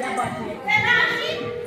या बात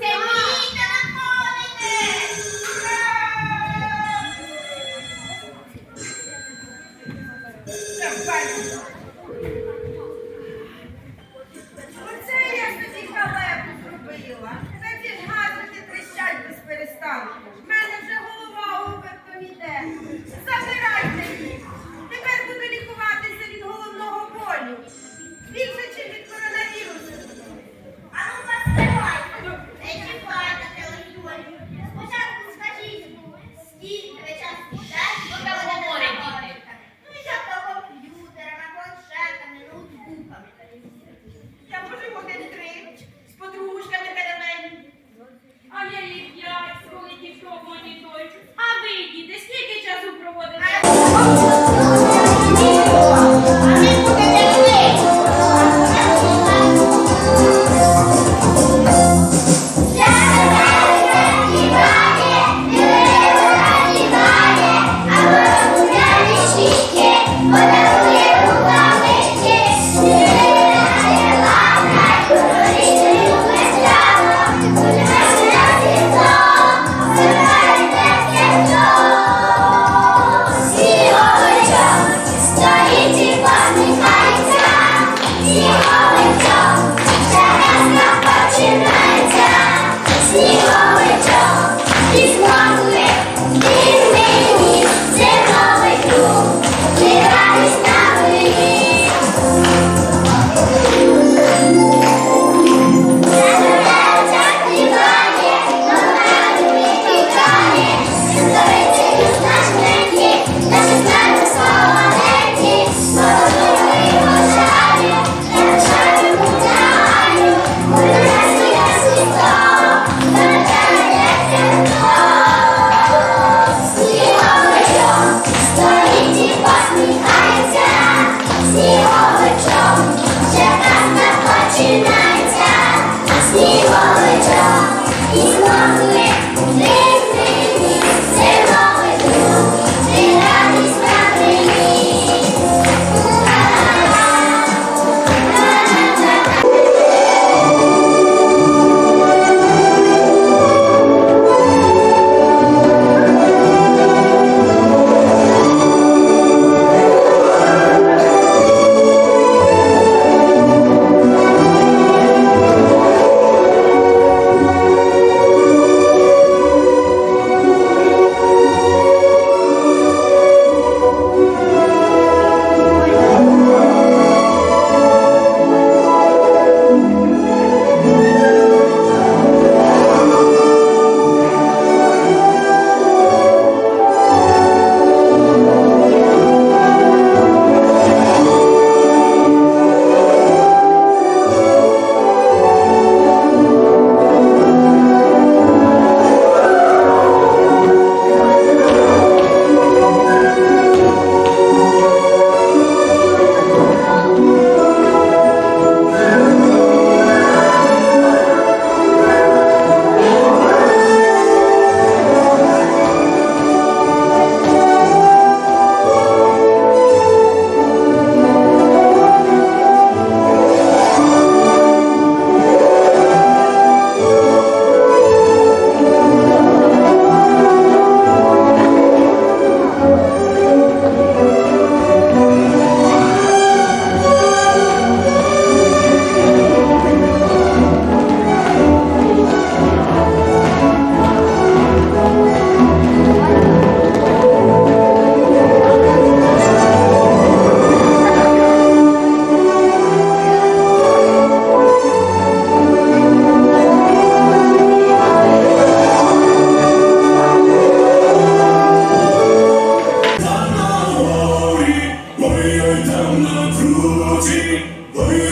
Breathe.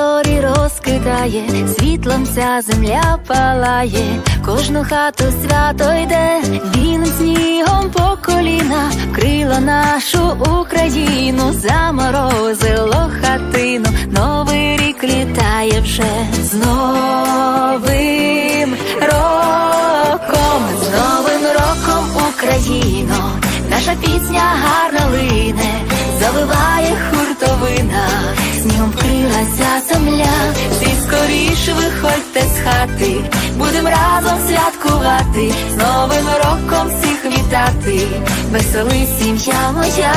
зорі розкидає, світлом ця земля палає, кожну хату свято йде, він снігом по коліна, крила нашу Україну, заморозило хатину, новий рік літає вже з новим роком, з новим роком. хати, будем разом святкувати, з Новим роком всіх вітати, веселий сім'я моя.